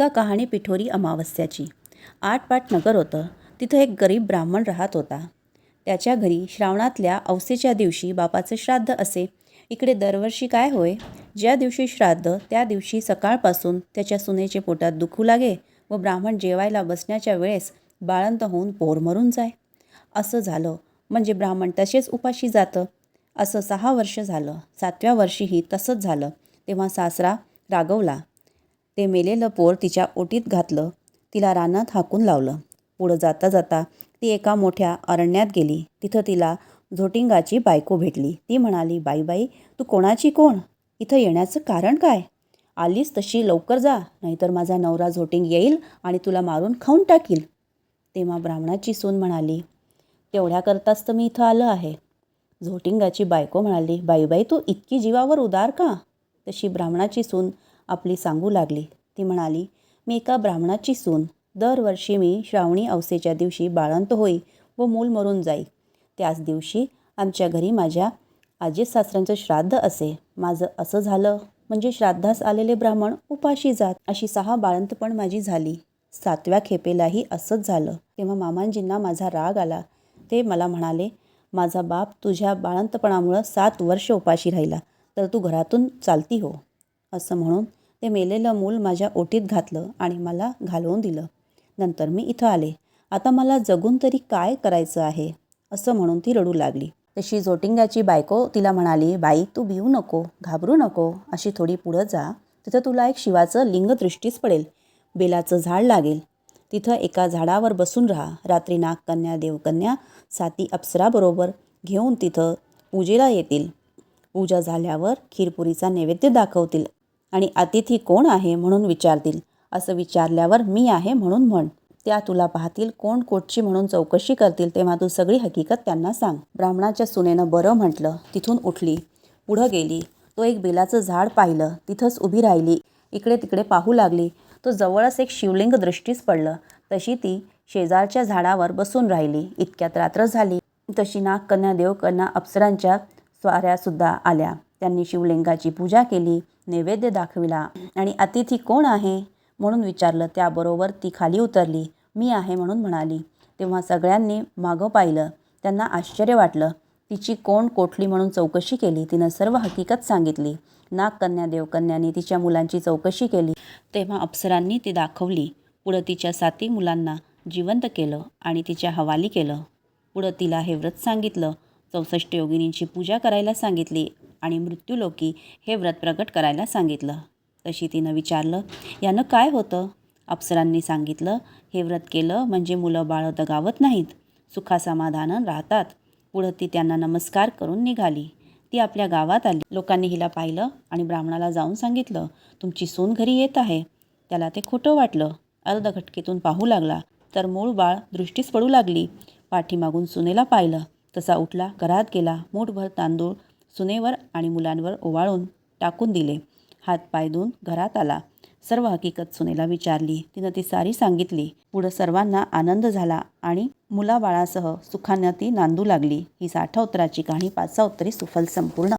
एका कहाणी पिठोरी अमावस्याची. आठपाट नगर होतं. तिथं एक गरीब ब्राह्मण राहत होता. त्याच्या घरी श्रावणातल्या अवसेच्या दिवशी बापाचं श्राद्ध असे. इकडे दरवर्षी काय होय? ज्या दिवशी श्राद्ध त्या दिवशी सकाळपासून त्याच्या सुनेचे पोटात दुखू लागे व ब्राह्मण जेवायला बसण्याच्या वेळेस बाळंत होऊन पोर मरून जाय. असं झालं. म्हणजे ब्राह्मण तसेच उपाशी जातं. असं सहा वर्ष झालं. सातव्या वर्षीही तसंच झालं. तेव्हा सासरा रागवला. ते मेलेलं पोर तिच्या ओटीत घातलं. तिला रानात हाकून लावलं. पुढं जाता जाता ती एका मोठ्या अरण्यात गेली. तिथं तिला झोटिंगाची बायको भेटली. ती म्हणाली बाई बाई तू कोणाची कोण? इथं येण्याचं कारण काय? आलीस तशी लवकर जा नाहीतर माझा नवरा झोटिंग येईल आणि तुला मारून खाऊन टाकील. तेव्हा ब्राह्मणाची सून म्हणाली तेवढ्याकरताच तर मी इथं आलं आहे. झोटिंगाची बायको म्हणाली बाईबाई तू इतकी जीवावर उदार का? तशी ब्राह्मणाची सून आपली सांगू लागली. ती म्हणाली मी एका ब्राह्मणाची सून. दरवर्षी मी श्रावणी अवसेच्या दिवशी बाळंत होई व मूल मरून जाई. त्याच दिवशी आमच्या घरी माझ्या आजी सासऱ्यांचं श्राद्ध असे. माझं असं झालं. म्हणजे श्राद्धास आलेले ब्राह्मण उपाशी जात. अशी सहा बाळंतपण माझी झाली. सातव्या खेपेलाही असंच झालं. तेव्हा मामांजींना माझा राग आला. ते मला म्हणाले माझा बाप तुझ्या बाळंतपणामुळं सात वर्ष उपाशी राहिला. तर तू घरातून चालती हो. असं म्हणून ते मेलेलं मूल माझ्या ओटीत घातलं आणि मला घालवून दिलं. नंतर मी इथं आले. आता मला जगून तरी काय करायचं आहे? असं म्हणून ती रडू लागली. तशी झोटिंग्याची बायको तिला म्हणाली बाई तू भिवू नको घाबरू नको अशी थोडी पुढं जा. तिथं तुला एक शिवाचं लिंग दृष्टीच पडेल. बेलाचं झाड लागेल. तिथं एका झाडावर बसून राहा. रात्री नागकन्या देवकन्या साती अप्सराबरोबर घेऊन तिथं पूजेला येतील. पूजा झाल्यावर खीरपुरीचा नैवेद्य दाखवतील. आणि अतिथी कोण आहे म्हणून विचारतील. असं विचारल्यावर मी आहे म्हणून म्हण. त्या तुला पाहतील कोण कोटची म्हणून चौकशी करतील तेव्हा तू सगळी हकीकत त्यांना सांग. ब्राह्मणाच्या सुनेनं बरं म्हटलं. तिथून उठली. पुढं गेली. तो एक बेलाचं झाड पाहिलं. तिथंच उभी राहिली. इकडे तिकडे पाहू लागली. तो जवळच एक शिवलिंग दृष्टीस पडलं. तशी ती शेजारच्या झाडावर बसून राहिली. इतक्यात रात्र झाली. तशी नागकन्या देवकन्या अप्सरांच्या स्वाऱ्यासुद्धा आल्या. त्यांनी शिवलिंगाची पूजा केली. नैवेद्य दाखविला. आणि अतिथी कोण आहे? म्हणून विचारलं. त्याबरोबर ती खाली उतरली. मी आहे म्हणून म्हणाली. तेव्हा सगळ्यांनी मागं पाहिलं. त्यांना आश्चर्य वाटलं. तिची कोण कोठली म्हणून चौकशी केली? तिनं सर्व हकीकत सांगितली. नागकन्या देवकन्याने तिच्या मुलांची चौकशी केली. तेव्हा अप्सरांनी ती दाखवली. पुढं तिच्या साती मुलांना जिवंत केलं आणि तिच्या हवाली केलं. पुढं तिला हे व्रत सांगितलं. चौसष्ट योगिनींची पूजा करायला सांगितली. आणि मृत्यूलोकी हे व्रत प्रकट करायला सांगितलं. तशी तिनं विचारलं यानं काय होतं? अप्सरांनी सांगितलं हे व्रत केलं म्हणजे मुलं बाळं दगावत नाहीत सुखासमाधानं राहतात. पुढं ती त्यांना नमस्कार करून निघाली. ती आपल्या गावात आली. लोकांनी हिला पाहिलं आणि ब्राह्मणाला जाऊन सांगितलं तुमची सून घरी येत आहे. त्याला ते खोटं वाटलं. अर्धघटकेतून पाहू लागला. तर मूळ बाळ दृष्टीस पडू लागली. पाठीमागून सुनेला पाहिलं. तसा उठला घरात गेला. मूठभर तांदूळ सुनेवर आणि मुलांवर ओवाळून टाकून दिले. हात पाय धुवून घरात आला. सर्व हकीकत सुनेला विचारली. तिनं ती सारी सांगितली. पुढं सर्वांना आनंद झाला आणि मुलाबाळासह सुखानं ती नांदू लागली. ही साठा उत्तराची कहाणी पाचसा उत्तरी सुफल संपूर्ण.